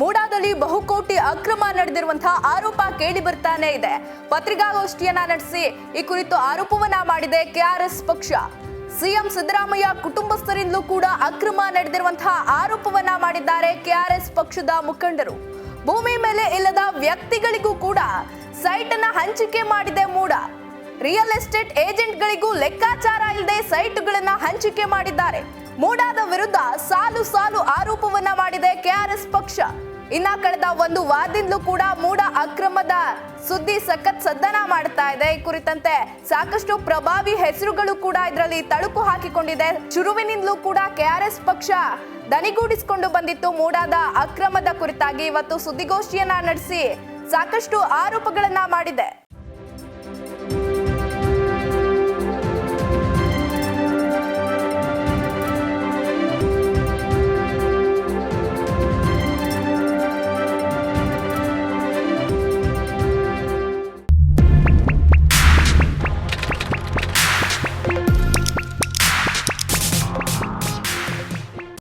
ಮೂಡಾದಲ್ಲಿ ಬಹುಕೋಟಿ ಅಕ್ರಮ ನಡೆದಿರುವಂತಹ ಆರೋಪ ಕೇಳಿ ಬರ್ತಾನೆ ಇದೆ. ಪತ್ರಿಕಾಗೋಷ್ಠಿಯನ್ನ ನಡೆಸಿ ಈ ಕುರಿತು ಆರೋಪವನ್ನ ಮಾಡಿದೆ ಕೆಆರ್ಎಸ್ ಪಕ್ಷ. ಸಿಎಂ ಸಿದ್ದರಾಮಯ್ಯ ಕುಟುಂಬಸ್ಥರಿಂದಲೂ ಕೂಡ ಅಕ್ರಮ ನಡೆದಿರುವಂತಹ ಆರೋಪವನ್ನ ಮಾಡಿದ್ದಾರೆ ಕೆಆರ್ಎಸ್ ಪಕ್ಷದ ಮುಖಂಡರು. ಭೂಮಿ ಮೇಲೆ ಇಲ್ಲದ ವ್ಯಕ್ತಿಗಳಿಗೂ ಕೂಡ ಸೈಟ್ ಅನ್ನ ಹಂಚಿಕೆ ಮಾಡಿದೆ ಮೂಡ. ರಿಯಲ್ ಎಸ್ಟೇಟ್ ಏಜೆಂಟ್ಗಳಿಗೂ ಲೆಕ್ಕಾಚಾರ ಇಲ್ಲದೆ ಸೈಟ್ಗಳನ್ನ ಹಂಚಿಕೆ ಮಾಡಿದ್ದಾರೆ. ಮೂಡಾದ ವಿರುದ್ಧ ಸಾಲು ಸಾಲು ಆರೋಪವನ್ನ ಇನ್ನ ಕಳೆದ ಒಂದು ವಾರದಿಂದಲೂ ಕೂಡ ಮೂಡ ಅಕ್ರಮದ ಸುದ್ದಿ ಸಖತ್ ಸದ್ದನ ಮಾಡ್ತಾ ಇದೆ. ಈ ಕುರಿತಂತೆ ಸಾಕಷ್ಟು ಪ್ರಭಾವಿ ಹೆಸರುಗಳು ಕೂಡ ಇದರಲ್ಲಿ ತಳುಕು ಹಾಕಿಕೊಂಡಿದೆ. ಶುರುವಿನಿಂದಲೂ ಕೂಡ ಕೆಆರ್ಎಸ್ ಪಕ್ಷ ದನಿಗೂಡಿಸಿಕೊಂಡು ಬಂದಿತ್ತು ಮೂಡಾದ ಅಕ್ರಮದ ಕುರಿತಾಗಿ. ಇವತ್ತು ಸುದ್ದಿಗೋಷ್ಠಿಯನ್ನ ನಡೆಸಿ ಸಾಕಷ್ಟು ಆರೋಪಗಳನ್ನ ಮಾಡಿದೆ.